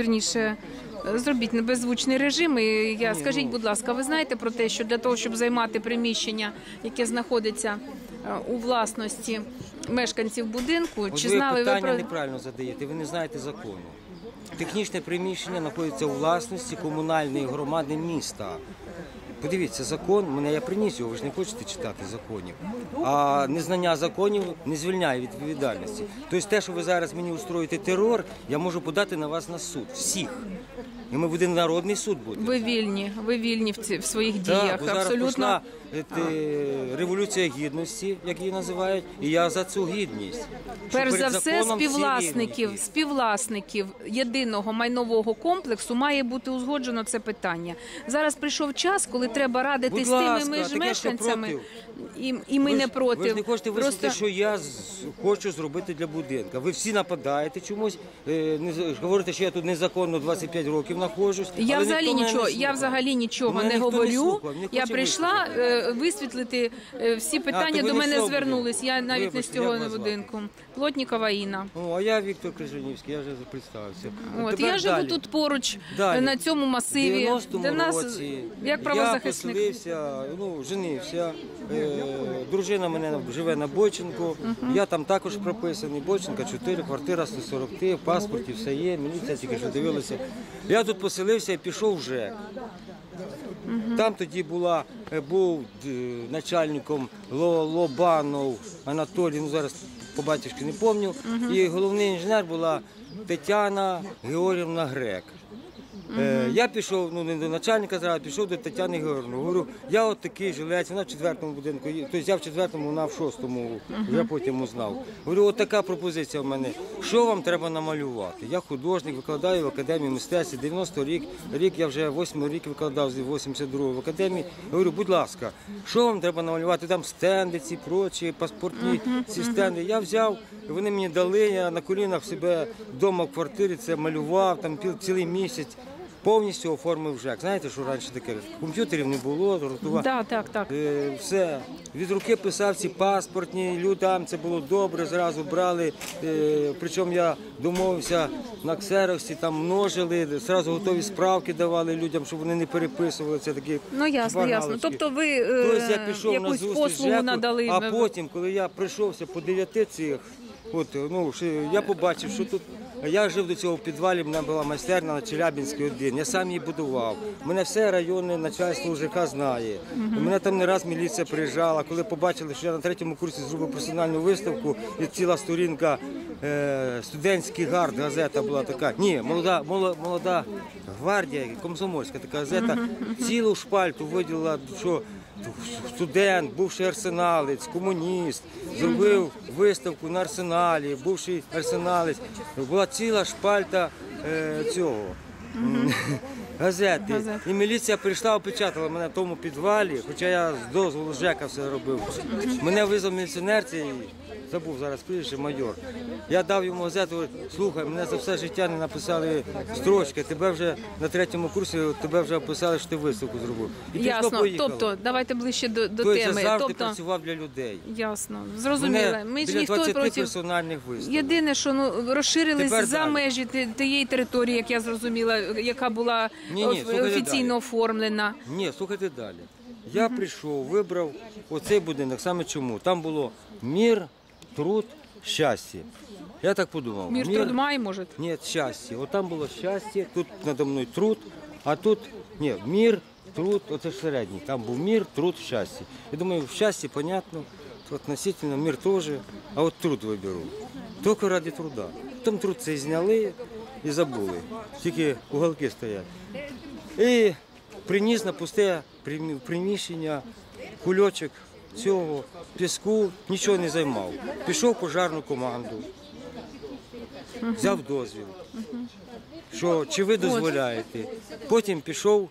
Вірніше, зробіть зробіть небезвучний режим. І я скажіть, будь ласка, ви знаєте про те, що для того, щоб займати приміщення, яке знаходиться е, у власності мешканців будинку, чи ви знали ви питання про неправильно задаєте, ви не знаєте закону. Технічне приміщення знаходиться у власності комунальної громади міста. Подивіться, закон, мене я приніс його, ви ж не хочете читати законів. А незнання законів не звільняє від відповідальності. Тобто те, що ви зараз мені устроїте терор, я можу подати на вас на суд. Всіх. І ми будемо народний суд буде. ви вільні, ви вільні в, ці, в своїх Так, діях. бо зараз Абсолютно. пішла е, революція гідності, як її називають, і я за цю гідність. Перш за все, співвласників, співвласників єдиного майнового комплексу має бути узгоджено це питання. Зараз прийшов час, коли треба радитись Будь з тими ласка, ми ж мешканцями, і, і ми Ви не проти. Ви ж не хочете висловити, Просто- що я хочу зробити для будинка. Ви всі нападаєте чомусь, е, не говорите, що я тут незаконно 25 років знаходжусь. Я але взагалі ніхто нічого, я слухав. взагалі нічого Мене не ніхто говорю. слухав, не я хоче прийшла е, висвітлити е, всі питання. ви До не мене звернулись. Я навіть не з Вибачте, цього як вас звати? будинку. Плотнікова Інна. А я Віктор Крижанівський, я вже представився. От Тепер я живу далі. тут поруч Далі. е, на цьому В масиві. 90-му Де нас році як я правозахисник. поселився, ну, женився. Е, дружина мене живе на Бойченку. Я там також прописаний. Бойченка 4, квартира 140, в паспорті все є, міліція тільки що дивилася. Я тут поселився і пішов в ЖЕК. Там тоді була, е, був е, начальником Лобанов Анатолій, ну зараз по батюшки не пам'ятаю. І головний інженер була Тетяна Георгівна Грек. Е, Я пішов, ну не до начальника зразу, пішов до Тетяни Георгівни. Говорю, я от такий жилець, вона в четвертому будинку, і- тобто я в четвертому, вона в шостому, я потім узнав. Говорю, от така пропозиція в мене. Що вам треба намалювати? Я художник, викладаю в академії мистецтв, 90 рік, рік я вже 8 рік викладав з 82 в академії. Говорю, будь ласка, що вам треба намалювати? Там стенди, ці прочі, паспортні ці стенди. Я взяв, вони мені дали, я на колінах в себе вдома в квартирі це малював, там пів- цілий місяць. Повністю оформив ЖЕК. Знаєте, що раніше таке? Комп'ютерів не було, рахував. Так, так, так. Е, Все. Від руки писав ці паспортні, людям це було добре, зразу брали. Е, Причому я домовився на ксероксі, там множили, зразу готові справки давали людям, щоб вони не переписували. Це такі Ну ясно, ясно. Тобто ви е, Тобто я пішов на якусь зустріч послугу ЖЕКу, надали. а потім, коли я прийшовся по дев'яти цих, от, ну, я побачив, що тут. Я жив до цього в підвалі, в мене була майстерня на Челябінській один. Я сам її будував. Мене все районне начальство ЖК знає. У мене там не раз міліція приїжджала. Коли побачили, що я на третьому курсі зробив персональну виставку, і ціла сторінка е, студентський гард, газета була така. Ні, молода, молода гвардія, комсомольська така газета, цілу шпальту виділила, що студент, бувший арсеналець, комуніст, зробив виставку на арсеналі, бувший арсеналець. Була ціла шпальта е, цього. Газети. Газет. І міліція прийшла, опечатала мене в тому підвалі, хоча я з дозволу ЖЕКа все робив. Мене визвав міліціонер, цей, забув зараз прізвище, майор. Я дав йому газету, говорю, слухай, мене за все життя не написали строчки, тебе вже на третьому курсі тебе вже описали, що ти виставку зробив. І пішло, Ясно. поїхало. Тобто, давайте ближче до, до Тобто я теми. завжди Тобто, працював для людей. ясно, зрозуміло. Мене Ми ж біля ніхто 20 проти. персональних виставок. Єдине, що ну розширились Тепер за далі. межі ти- тієї території, як я зрозуміла, яка була Ні-ні, слухайте офіційно далі. оформлена. Ні, слухайте далі. Я прийшов, вибрав оцей будинок. Саме чому? Там було мір, труд, щастя. Я так подумав. Мір труд має, може? Ні, щастя. От там було щастя, тут надо мною труд, а тут ні, мір, труд, оце ж середній. Там був мір, труд, щастя. Я думаю, в щасті, понятно, относительно мір теж, а от труд виберу. Тільки ради труда. Там труд цей зняли і забули. Тільки уголки стоять. І приніс на пусте приміщення кульочок цього піску, нічого не займав. Пішов в пожарну команду, взяв дозвіл. Що чи ви дозволяєте? Потім пішов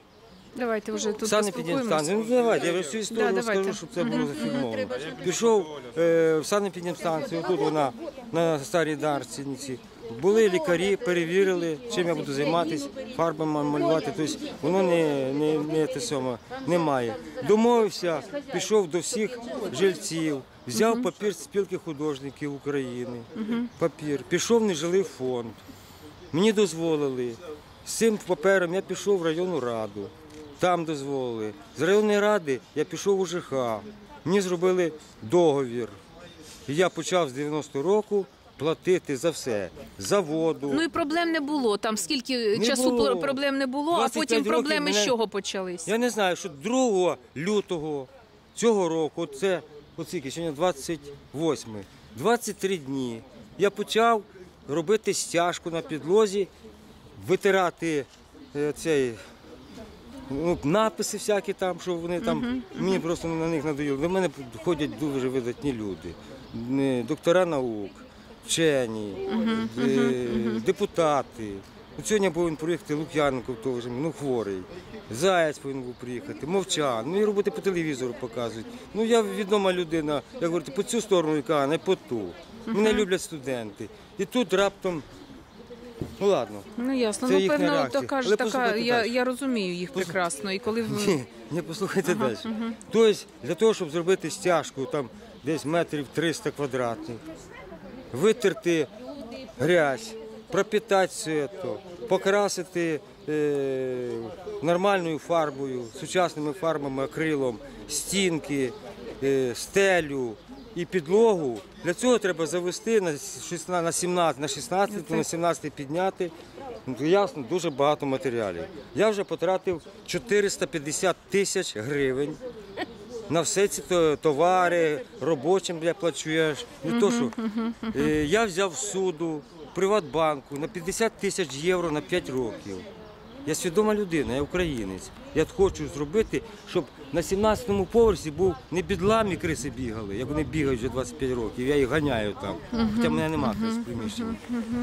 Давайте вже в тут поспілкуємося. Ну давайте, я вже всю історію Да, розкажу, щоб це було зафільмовано. Пішов е, в санепідемстанцію, тут вона на старій Дарціниці. Були лікарі, перевірили, чим я буду займатися, фарбами малювати. Тобто воно не, не, не те саме, немає. Домовився, пішов до всіх жильців, взяв папір спілки художників України, папір, пішов в нежилий фонд. Мені дозволили З цим папером я пішов в районну раду, там дозволили. З районної ради я пішов у ЖХ. Мені зробили договір. І я почав з 90-го року платити за все. За воду. Ну і проблем не було. Там скільки Не часу було. проблем не було, а 25 потім років проблеми з чого почались? Я не знаю, що 2 лютого цього року, це оскільки, сьогодні 28, 23 дні, я почав робити стяжку на підлозі, витирати е, цей. Ну, написи всякі там, що вони там, мені просто на них надоїло. До мене ходять дуже видатні люди, Е, доктора наук, вчені, е, депутати. От сьогодні повинен приїхати Лук'яненко, теж, ну хворий. Заяць повинен був приїхати, мовчан. Ну і роботи по телевізору показують. Ну я відома людина, як говорити, по цю сторону яка, не по ту. Мене люблять студенти. І тут раптом, ну ладно. Ну ясно. Це ну їхня певно, реакція. така ж Але така. послухайте Я, далі. я розумію їх прекрасно. І коли в- Ні, не послухайте далі. Тобто, для того, щоб зробити стяжку, там десь метрів 300 квадратних, витерти грязь, пропітати все це, покрасити е, нормальною фарбою, сучасними фарбами, акрилом, стінки, е, стелю і підлогу. Для цього треба завести на 16, на 17, на 16, на 17 підняти. Ну, ясно, дуже багато матеріалів. Я вже потратив 450 тисяч гривень на все ці товари, робочим я плачу. Я ж не то, що Е, я взяв суду Приватбанку на 50 тисяч євро на 5 років. Я свідома людина, я українець. Я хочу зробити, щоб на 17-му поверсі був не бідлам і криси бігали, як вони бігають вже 25 років, я їх ганяю там, хоча мене немає крис в приміщенні.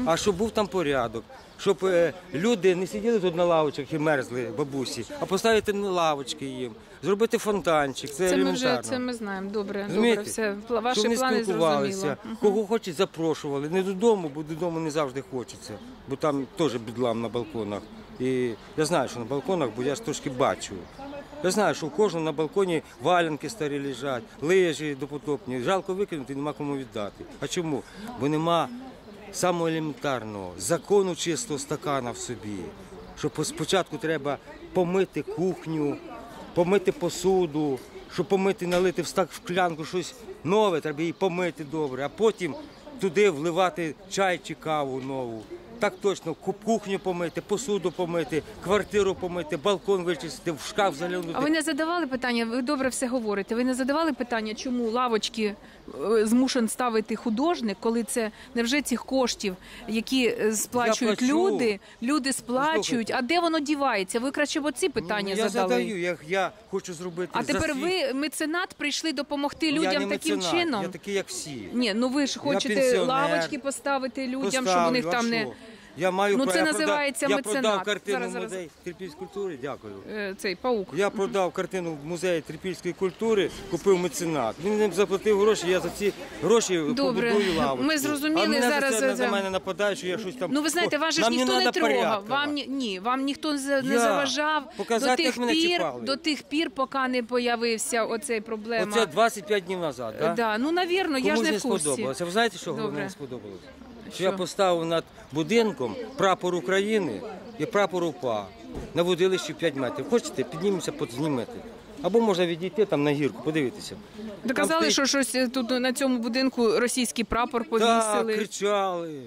А щоб був там порядок, щоб е, люди не сиділи тут на лавочках і мерзли бабусі, а поставити на лавочки їм, зробити фонтанчик. Це, це ми вже елементарно. це ми знаємо. Добре, Розумієте? добре, все. Пла- Щоб Ваші вони плани спілкувалися, зрозуміло. кого хочуть, запрошували. Не додому, бо додому не завжди хочеться, бо там теж бідлам на балконах. І я знаю, що на балконах, бо я ж трошки бачу. Я знаю, що у кожного на балконі валянки старі лежать, лижі допотопні. Жалко викинути, нема кому віддати. А чому? Бо нема самого елементарного закону чистого стакана в собі. Що спочатку треба помити кухню, помити посуду, щоб помити, налити в стак щось нове, треба її помити добре, а потім туди вливати чай чи каву нову. Так точно, ку- кухню помити, посуду помити, квартиру помити, балкон вичистити, в шкаф залюнути. А ви не задавали питання? Ви добре все говорите. Ви не задавали питання, чому лавочки змушен ставити художник, коли це невже цих коштів, які е, сплачують плачу. люди, люди сплачують. А де воно дівається? Ви краще б оці питання Ну, я задали. задаю, я, я хочу зробити. А за тепер свій- ви меценат прийшли допомогти людям я не таким меценат, чином. Я такий, як всі. Ні, ну ви ж хочете пенсіонер. лавочки поставити людям, щоб у Поставлю, них а там не що? Я маю Ну, це я називається продав, меценат. Я продав картину Зараз, в зараз. музей трипільської культури. Дякую. е, цей паук. Я продав картину в музеї трипільської культури, купив меценат. Він ним заплатив гроші, я за ці гроші Добре. побудую лавочку. Ми зрозуміли, а мене зараз за це за- на мене нападають, що я щось там... Ну ви знаєте, вас же ж Нам ніхто не надо трогав. порядка. Вам ні, ні, вам ніхто не не Я. заважав до Показати, як тих мене пір, чіпали. до тих пір, поки не появився оцей проблема. Оце 25 днів назад, так? да? ну навірно, я ж Комусь не не в курсі. сподобалося. Ви знаєте, що Добре. головне не сподобалося? Що я поставив над будинком прапор України і прапор УПА на водилищі 5 метрів. Хочете, піднімемося, познімете. Або можна відійти там на гірку, подивитися. Доказали, Там що щось е, тут на цьому будинку російський прапор Так, повісили. кричали.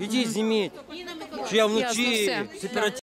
Ідіть, зніміть. Що я вночі Ясно, все.